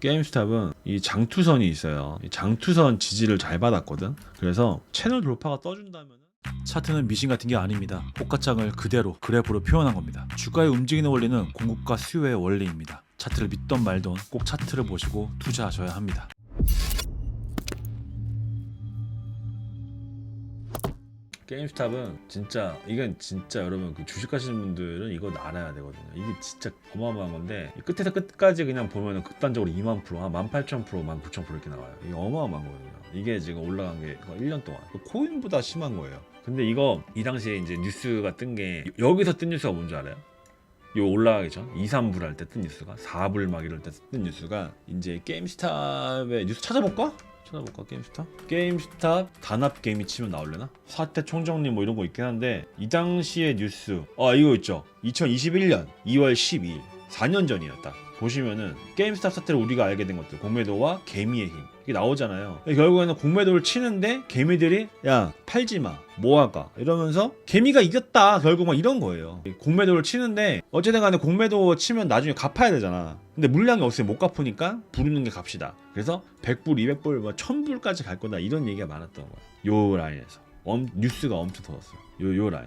게임스탑은 이 장투선이 있어요. 이 장투선 지지를 잘 받았거든. 그래서 채널 돌파가 떠준다면 차트는 미신 같은 게 아닙니다. 꽃가장을 그대로 그래프로 표현한 겁니다. 주가의 움직이는 원리는 공급과 수요의 원리입니다. 차트를 믿던 말던 꼭 차트를 보시고 투자하셔야 합니다. 게임스탑은 진짜 이건 진짜 여러분 그 주식 하시는 분들은 이거 알아야 되거든요. 이게 진짜 어마어마한 건데 이 끝에서 끝까지 그냥 보면은 극단적으로 2만 프로, 한 18,000 프로, 19,000 프로 이렇게 나와요. 이게 어마어마한 거거든요. 이게 지금 올라간 게 1년 동안 그 코인보다 심한 거예요. 근데 이거 이 당시에 이제 뉴스가 뜬 게 여기서 뜬 뉴스가 뭔지 알아요? 요 올라가기 전 2, 3불 할 때 뜬 뉴스가 4불 막 이럴 때 뜬 뉴스가 이제 게임스탑의 뉴스 찾아볼까? 찾아볼까 게임스탑? 게임스탑 단합 게임이 치면 나올려나? 사태 총정리 뭐 이런 거 있긴 한데 이 당시의 뉴스 아 이거 있죠 2021년 2월 12일 4년 전이었다 보시면은 게임스탑 사태를 우리가 알게 된 것들 공매도와 개미의 힘. 이게 나오잖아요. 결국에는 공매도를 치는데 개미들이 야 팔지마 뭐할까? 이러면서 개미가 이겼다 결국 막 이런 거예요. 공매도를 치는데 어쨌든 간에 공매도 치면 나중에 갚아야 되잖아. 근데 물량이 없으면 못 갚으니까 부르는 게 값이다. 그래서 100불 200불 뭐 1000불까지 갈 거다. 이런 얘기가 많았던 거야. 요 라인에서. 엄, 뉴스가 엄청 터졌어요. 요, 요 라인.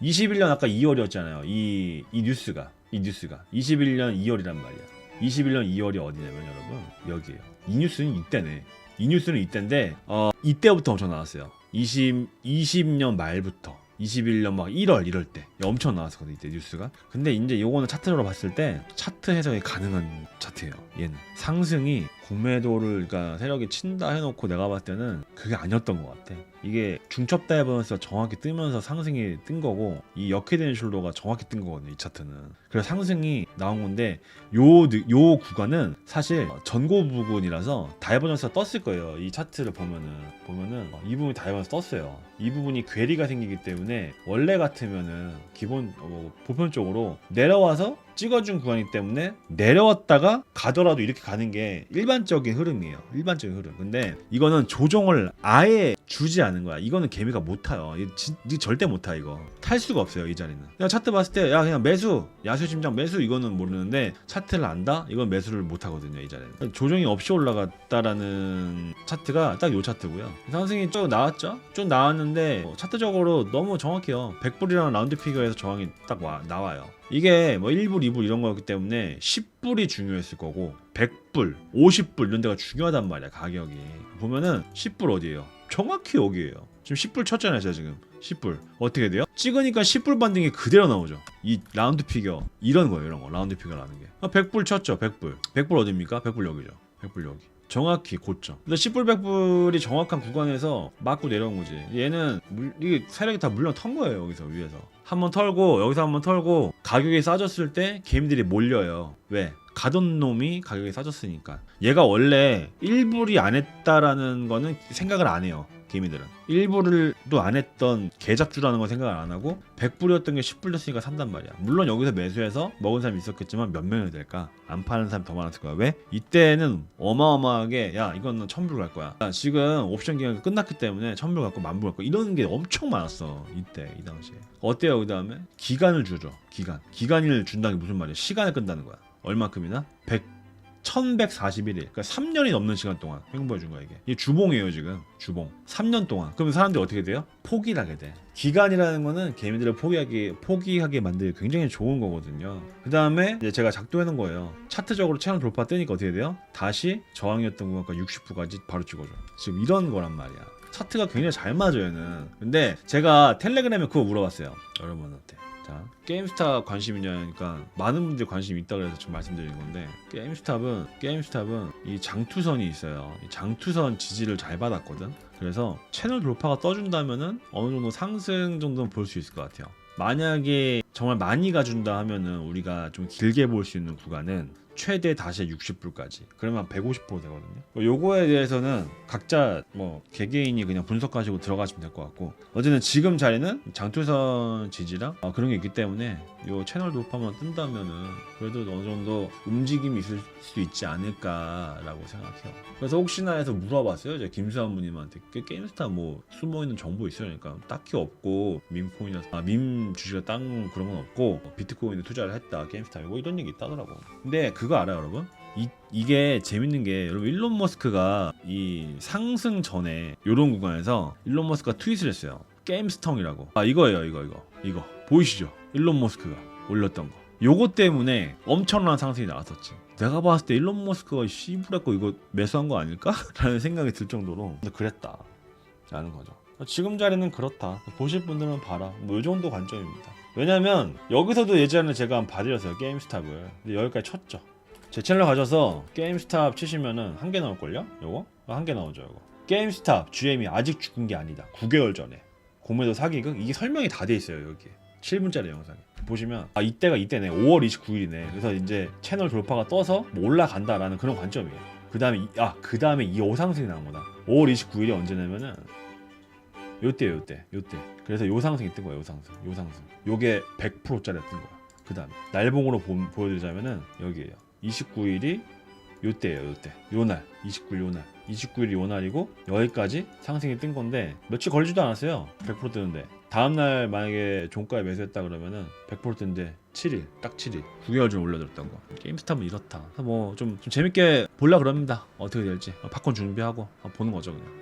21년 아까 2월이었잖아요. 이, 이 뉴스가 이 뉴스가 21년 2월이란 말이야. 21년 2월이 어디냐면 여러분 여기에요. 이 뉴스는 이때네. 이 뉴스는 이때인데 어, 이때부터 엄청 나왔어요. 20, 20년 말부터. 21년 막 1월 이럴 때 엄청 나왔었거든요 이때 뉴스가. 근데 이제 요거는 차트로 봤을 때 차트 해석이 가능한 차트예요 얘는. 상승이 공매도를 그러니까 세력이 친다 해놓고 내가 봤을 때는 그게 아니었던 것 같아. 이게 중첩 다이버런스가 정확히 뜨면서 상승이 뜬 거고 이 역회된 숄더가 정확히 뜬 거거든요 이 차트는. 그래서 상승이 나온 건데 요, 느- 요 구간은 사실 전고 부근이라서 다이버전스가 떴을 거예요 이 차트를 보면은. 보면은 이 부분이 다이버전스 떴어요. 이 부분이 괴리가 생기기 때문에 원래 같으면은 기본 어, 보편적으로 내려와서 찍어준 구간이기 때문에 내려왔다가 가더라도 이렇게 가는 게 일반적인 흐름이에요. 일반적인 흐름. 근데 이거는 조정을 아예 주지 않은 거야. 이거는 개미가 못 타요. 이, 절대 못 타 이거. 탈 수가 없어요 이 자리는. 그냥 차트 봤을 때 야 그냥 매수, 야수 심장 매수 이거는 모르는데 차트를 안다? 이건 매수를 못 하거든요 이 자리는. 조정이 없이 올라갔다라는 차트가 딱 요 차트고요. 상승이 쭉 나왔죠? 쭉 나왔는데 어, 차트적으로 너무 정확해요. 100불이라는 라운드 피겨에서 저항이 딱 와, 나와요. 이게 뭐 1불, 2불 이런 거였기 때문에 10불이 중요했을 거고 100불, 50불 이런 데가 중요하단 말이야 가격이. 보면은 10불 어디예요? 정확히 여기예요. 지금 10불 쳤잖아요 제가 지금. 10불. 어떻게 돼요? 찍으니까 10불 반등이 그대로 나오죠. 이 라운드 피겨. 이런 거예요 이런 거. 라운드 피겨라는 게. 아, 100불 쳤죠 100불. 100불 어딥니까? 100불 여기죠. 100불 여기 정확히 고점. 근데 10불 100불이 정확한 구간에서 맞고 내려온 거지. 얘는 물, 이게 세력이 다 물량 턴 거예요 여기서 위에서. 한번 털고 여기서 한번 털고 가격이 싸졌을 때 개미들이 몰려요. 왜? 가던 놈이 가격이 싸졌으니까. 얘가 원래 1불이 안 했다라는 거는 생각을 안 해요. 개미들은 1불도 안 했던 개잡주라는 건 생각을 안 하고 100불이었던 게 10불 됐으니까 산단 말이야. 물론 여기서 매수해서 먹은 사람이 있었겠지만 몇 명이 될까? 안 파는 사람이 더 많았을 거야. 왜? 이때는 어마어마하게 야 이거는 1000불 갈 거야. 야, 지금 옵션 기간이 끝났기 때문에 1000불 갖고 만불 갖고 이런 게 엄청 많았어 이때 이 당시에. 어때요 그 다음에? 기간을 주죠 기간. 기간을 준다는 게 무슨 말이야? 시간을 끈다는 거야. 얼마큼이나? 100 1141일 그러니까 3년이 넘는 시간 동안 행보해 준 거야 이게. 이게 주봉이에요 지금. 주봉. 3년 동안. 그러면 사람들이 어떻게 돼요? 포기를 하게 돼. 기간이라는 거는 개미들을 포기하게 포기하게 만들 굉장히 좋은 거거든요. 그 다음에 이제 제가 작동해 놓은 거예요. 차트적으로 채널 돌파 뜨니까 어떻게 돼요? 다시 저항이었던 구간과 60부까지 바로 찍어줘. 지금 이런 거란 말이야. 차트가 굉장히 잘 맞아요 얘는. 근데 제가 텔레그램에 그거 물어봤어요. 여러분한테 자, 게임스탑 관심 있냐니까 많은 분들이 관심 있다 그래서 지금 말씀드리는 건데 게임스탑은 게임스탑은 이 장투선이 있어요. 이 장투선 지지를 잘 받았거든. 그래서 채널 돌파가 떠준다면은 어느 정도 상승 정도는 볼 수 있을 것 같아요. 만약에 정말 많이 가준다 하면은 우리가 좀 길게 볼 수 있는 구간은 최대 다시 60불까지. 그러면 150% 되거든요. 뭐 요거에 대해서는 각자 뭐 개개인이 그냥 분석하시고 들어가시면 될 것 같고 어쨌든 지금 자리는 장투선 지지랑 어, 그런 게 있기 때문에 요 채널 돌파만 뜬다면은 그래도 어느 정도 움직임이 있을 수 있지 않을까라고 생각해요. 그래서 혹시나 해서 물어봤어요. 제가 김수환 분님한테. 그 게임스타 뭐 숨어 있는 정보 있어요 그러니까 딱히 없고 밈코인이나 아, 밈 주식을 딴 그런 건 없고 비트코인에 투자를 했다 게임스타 뭐 이런 얘기 있다더라고 근데 그거 알아요 여러분? 이, 이게 재밌는 게 여러분 일론 머스크가 이 상승 전에 요런 구간에서 일론 머스크가 트윗을 했어요. 게임스텅이라고. 아 이거예요 이거 이거 이거 보이시죠? 일론 머스크가 올렸던 거. 요거 때문에 엄청난 상승이 나왔었지. 내가 봤을 때 일론 머스크가 씨부랄거 이거 매수한 거 아닐까? 라는 생각이 들 정도로 그랬다. 라는 거죠. 지금 자리는 그렇다. 보실 분들은 봐라. 뭐 요 정도 관점입니다. 왜냐면 여기서도 예전에 제가 한번 봐드렸어요. 게임스탑을. 근데 여기까지 쳤죠. 제 채널 가셔서 게임스탑 치시면은 한 개 나올걸요? 요거? 한 개 나오죠 요거. 게임스탑 GM이 아직 죽은 게 아니다. 9개월 전에. 공매도 사기극 이게 설명이 다 돼 있어요 여기에. 7분짜리 영상에 보시면 아 이때가 이때네 5월 29일이네 그래서 이제 채널 돌파가 떠서 뭐 올라간다라는 그런 관점이에요 그 다음에 아그 다음에 이 오상승이 나온 거다 5월 29일이 언제냐면은 요때요 요때 요때 그래서 요 상승이 뜬 거예요 요 상승 요 상승 요게 100%짜리 뜬 거야 그 다음에 날봉으로 보, 보여드리자면은 여기에요 29일이 요때예요 요때. 요날 29일 요날. 29일이 요날이고 여기까지 상승이 뜬 건데 며칠 걸리지도 않았어요. 100% 뜨는데. 다음날 만약에 종가에 매수했다 그러면은 100% 뜨는데 7일 딱 7일. 9개월 전 올려줬던 거. 게임스탑은 이렇다. 뭐좀 재밌게 볼라 그럽니다. 어떻게 될지. 팝콘 준비하고 보는 거죠 그냥